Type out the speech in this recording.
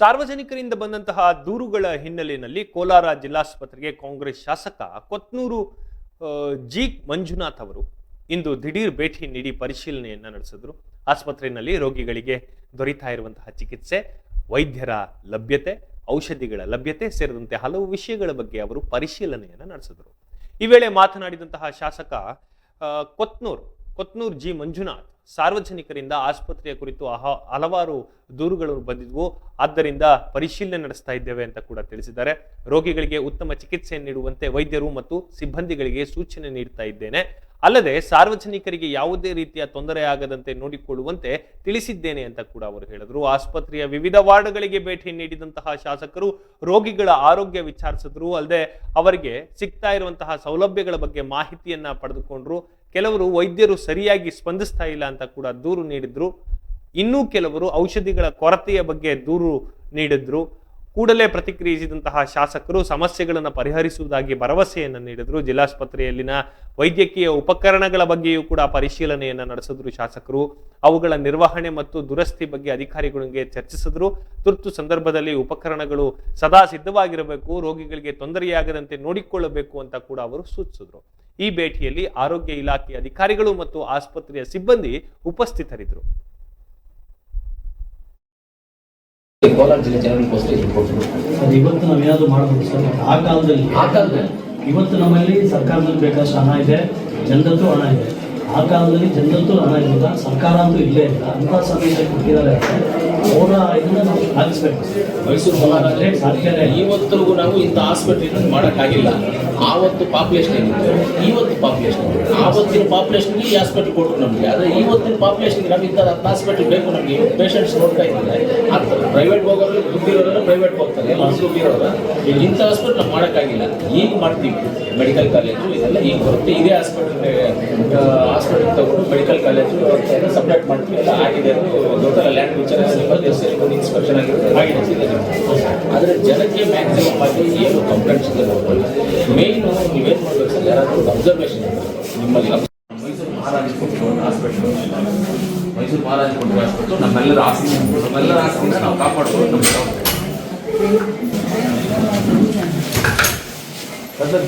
ಸಾರ್ವಜನಿಕರಿಂದ ಬಂದಂತಹ ದೂರುಗಳ ಹಿನ್ನೆಲೆಯಲ್ಲಿ ಕೋಲಾರ ಜಿಲ್ಲಾಸ್ಪತ್ರೆಗೆ ಕಾಂಗ್ರೆಸ್ ಶಾಸಕ ಕೊತ್ನೂರು ಜಿ. ಮಂಜುನಾಥ್ ಅವರು ಇಂದು ದಿಢೀರ್ ಭೇಟಿ ನೀಡಿ ಪರಿಶೀಲನೆಯನ್ನು ನಡೆಸಿದ್ರು. ಆಸ್ಪತ್ರೆಯಲ್ಲಿ ರೋಗಿಗಳಿಗೆ ದೊರೀತಾ ಇರುವಂತಹ ಚಿಕಿತ್ಸೆ, ವೈದ್ಯರ ಲಭ್ಯತೆ, ಔಷಧಿಗಳ ಲಭ್ಯತೆ ಸೇರಿದಂತೆ ಹಲವು ವಿಷಯಗಳ ಬಗ್ಗೆ ಅವರು ಪರಿಶೀಲನೆಯನ್ನು ನಡೆಸಿದ್ರು. ಈ ವೇಳೆ ಮಾತನಾಡಿದಂತಹ ಶಾಸಕ ಕೊತ್ನೂರು, ಕೊತ್ನೂರ್ ಜಿ. ಮಂಜುನಾಥ್ ಸಾರ್ವಜನಿಕರಿಂದ ಆಸ್ಪತ್ರೆಯ ಕುರಿತು ಅಹ- ಹಲವಾರು ದೂರುಗಳು ಬಂದಿದ್ವು. ಆದ್ದರಿಂದ ಪರಿಶೀಲನೆ ನಡೆಸ್ತಾ ಇದ್ದೇವೆ ಅಂತ ಕೂಡ ತಿಳಿಸಿದ್ದಾರೆ. ರೋಗಿಗಳಿಗೆ ಉತ್ತಮ ಚಿಕಿತ್ಸೆ ನೀಡುವಂತೆ ವೈದ್ಯರು ಮತ್ತು ಸಿಬ್ಬಂದಿಗಳಿಗೆ ಸೂಚನೆ ನೀಡ್ತಾ ಇದ್ದೇನೆ. ಅಲ್ಲದೆ ಸಾರ್ವಜನಿಕರಿಗೆ ಯಾವುದೇ ರೀತಿಯ ತೊಂದರೆ ಆಗದಂತೆ ನೋಡಿಕೊಳ್ಳುವಂತೆ ತಿಳಿಸಿದ್ದೇನೆ ಅಂತ ಕೂಡ ಅವರು ಹೇಳಿದರು. ಆಸ್ಪತ್ರೆಯ ವಿವಿಧ ವಾರ್ಡ್ಗಳಿಗೆ ಭೇಟಿ ನೀಡಿದಂತಹ ಶಾಸಕರು ರೋಗಿಗಳ ಆರೋಗ್ಯ ವಿಚಾರಿಸಿದ್ರು. ಅಲ್ಲದೆ ಅವರಿಗೆ ಸಿಗ್ತಾ ಇರುವಂತಹ ಸೌಲಭ್ಯಗಳ ಬಗ್ಗೆ ಮಾಹಿತಿಯನ್ನ ಪಡೆದುಕೊಂಡ್ರು. ಕೆಲವರು ವೈದ್ಯರು ಸರಿಯಾಗಿ ಸ್ಪಂದಿಸ್ತಾ ಇಲ್ಲ ಅಂತ ಕೂಡ ದೂರು ನೀಡಿದ್ರು. ಇನ್ನೂ ಕೆಲವರು ಔಷಧಿಗಳ ಕೊರತೆಯ ಬಗ್ಗೆ ದೂರು ನೀಡಿದ್ರು. ಕೂಡಲೇ ಪ್ರತಿಕ್ರಿಯಿಸಿದಂತಹ ಶಾಸಕರು ಸಮಸ್ಯೆಗಳನ್ನು ಪರಿಹರಿಸುವುದಾಗಿ ಭರವಸೆಯನ್ನು ನೀಡಿದರು. ಜಿಲ್ಲಾಸ್ಪತ್ರೆಯಲ್ಲಿನ ವೈದ್ಯಕೀಯ ಉಪಕರಣಗಳ ಬಗ್ಗೆಯೂ ಕೂಡ ಪರಿಶೀಲನೆಯನ್ನು ನಡೆಸಿದ್ರು ಶಾಸಕರು. ಅವುಗಳ ನಿರ್ವಹಣೆ ಮತ್ತು ದುರಸ್ತಿ ಬಗ್ಗೆ ಅಧಿಕಾರಿಗಳಿಗೆ ಚರ್ಚಿಸಿದ್ರು. ತುರ್ತು ಸಂದರ್ಭದಲ್ಲಿ ಉಪಕರಣಗಳು ಸದಾ ಸಿದ್ಧವಾಗಿರಬೇಕು, ರೋಗಿಗಳಿಗೆ ತೊಂದರೆಯಾಗದಂತೆ ನೋಡಿಕೊಳ್ಳಬೇಕು ಅಂತ ಕೂಡ ಅವರು ಸೂಚಿಸಿದ್ರು. ಈ ಭೇಟಿಯಲ್ಲಿ ಆರೋಗ್ಯ ಇಲಾಖೆ ಅಧಿಕಾರಿಗಳು ಮತ್ತು ಆಸ್ಪತ್ರೆಯ ಸಿಬ್ಬಂದಿ ಉಪಸ್ಥಿತರಿದ್ದರು. ಕೋಲಾರ ಜಿಲ್ಲೆ ಜನರಿಗೋಸ್ಕರ ಇದು ಕೊಟ್ಟರು ಅದು ಇವತ್ತು ನಾವೇನಾದ್ರು ಮಾಡ್ಬೋದು ಸರ್? ಆ ಕಾಲದಲ್ಲಿ ಆ ಕಾಲದಲ್ಲಿ. ಇವತ್ತು ನಮ್ಮಲ್ಲಿ ಸರ್ಕಾರದಲ್ಲಿ ಬೇಕಾದಷ್ಟು ಹಣ ಇದೆ ಜನರದ್ದು ಹಣ ಇದೆ. ಆ ಕಾಲದಲ್ಲಿ ಜನರದ್ದು ಹಣ ಇರಲಿಲ್ಲ ಸರ್ಕಾರ ಅಂತೂ ಇಲ್ಲೇ ಇಲ್ಲ. ಅಂತ ಸಮಯದಲ್ಲಿ ಕೊಟ್ಟಿದ್ದಾರೆ ಅವರ ನಾವು ಮೈಸೂರು ಸಾಧ್ಯನೇ ಇವತ್ತಿಗೂ ನಾವು ಇಂಥ ಹಾಸ್ಪಿಟಲ್ ಮಾಡೋಕ್ಕಾಗಿಲ್ಲ. ಆವತ್ತು ಪಾಪ್ಯುಲೇಷನ್ ಏನಿತ್ತು ಇವತ್ತು ಪಾಪ್ಯುಲೇಷನ್ ಆವತ್ತಿನ ಪಾಪ್ಯುಲೇಷನ್ಗೆ ಈ ಹಾಸ್ಪಿಟಲ್ ಕೊಟ್ಟರು ನಮಗೆ. ಆದರೆ ಇವತ್ತಿನ ಪಾಪ್ಯುಲೇಷನ್ಗೆ ನಮಗೆ ಇಂಥ ಹತ್ತು ಹಾಸ್ಪಿಟ್ಲ್ ಬೇಕು ನಮಗೆ. ಪೇಷಂಟ್ಸ್ ನೋಡ್ತಾ ಇದ್ದಾರೆ. ಥರ ಪ್ರೈವೇಟ್ ಹೋಗೋರು ದುಡ್ಡಿರೋರೆಲ್ಲ ಪ್ರೈವೇಟ್ ಹೋಗ್ತಾರೆ ದುಡ್ಡಿರೋರು ಇಲ್ಲಿ ಇಂಥ ಹಾಸ್ಪಿಟಲ್ ನಾವು ಮಾಡೋಕ್ಕಾಗಿಲ್ಲ. ಈಗ ಮಾಡ್ತೀವಿ. ಮೆಡಿಕಲ್ ಕಾಲೇಜು ಇದೆಲ್ಲ ಈಗ ಬರುತ್ತೆ. ಇದೇ ಹಾಸ್ಪಿಟಲ್ ಹಾಸ್ಪಿಟಲ್ ತಗೊಂಡು ಮೆಡಿಕಲ್ ಕಾಲೇಜು ಸಪ್ರೇಟ್ ಮಾಡ್ತೀವಿ. ಎಲ್ಲ ಆಗಿದೆ ದೊಡ್ಡ ಲ್ಯಾಂಡ್ ವಿಚಾರ ಇನ್ಸ್ಪೆಕ್ಷನ್ ಆಗಿರುತ್ತೆ. ಆಗಿದೆ ಆದರೆ ಜನಕ್ಕೆ ಮ್ಯಾಕ್ಸಿಮಮ್ ಆಗಿ ಏನು ಕಂಪ್ಲೇಂಟ್ಸ್ ಇದೆ ಮೇಯ್ನು ನೀವೇನು ಮಾಡಬೇಕು ಸರ್ ಯಾರಾದರೂ ಅಬ್ಸರ್ವೇಷನ್ ನಿಮ್ಮಲ್ಲಿ ಮೈಸೂರು ಮಹಾರಾಜ ಕೊಟ್ಟು ಹಾಸ್ಪಿಟ್ಲು ಮೈಸೂರು ಮಹಾರಾಜ ಕೊಟ್ಟು ಹಾಸ್ಪಿಟ್ಲು ನಮ್ಮೆಲ್ಲರ ಆಸ್ತಿ ನಮ್ಮೆಲ್ಲರ ಆಸ್ತಿನ ನಾವು ಕಾಪಾಡ್ಕೊಂಡು ನಮ್ಮ ಜವಾಬ್ದಾರಿ. ಸರ್,